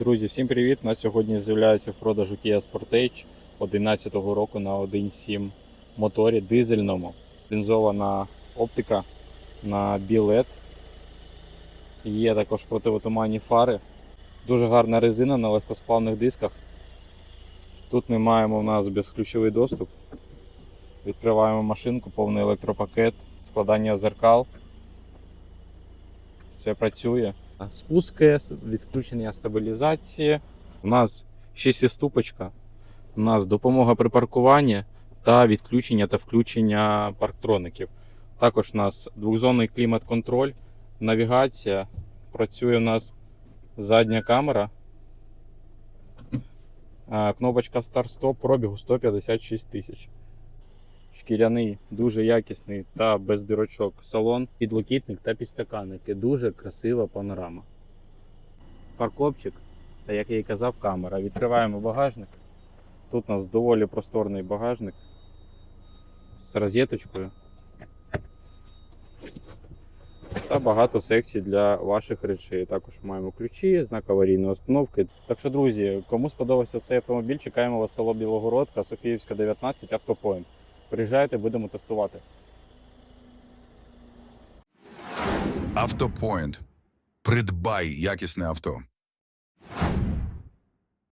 Друзі, всім привіт! У нас сьогодні з'являється в продажу Kia Sportage 11 року на 1.7 моторі дизельному. Лінзована оптика на білет. Є також противотуманні фари. Дуже гарна резина на легкосплавних дисках. Тут ми маємо у нас безключовий доступ. Відкриваємо машинку, повний електропакет, складання зеркал. Все працює. Спуски, відключення стабілізації. У нас шестиступочка. У нас допомога при паркуванні та відключення та включення парктроників. Також у нас двохзонний клімат-контроль, навігація. Працює у нас задня камера. Кнопочка старт-стоп пробігу 156 тисяч. Шкіряний, дуже якісний та без дирочок салон, підлокітник та підстаканники. Дуже красива панорама. Паркопчик, та як я і казав, камера. Відкриваємо багажник. Тут у нас доволі просторний багажник з розеточкою. Та багато секцій для ваших речей. Також маємо ключі, знак аварійної установки. Так що, друзі, кому сподобався цей автомобіль, чекаємо вас село Білогородка, Софіївська, 19, автопоінт. Приїжджайте, будемо тестувати. Автопоінт. Придбай якісне авто.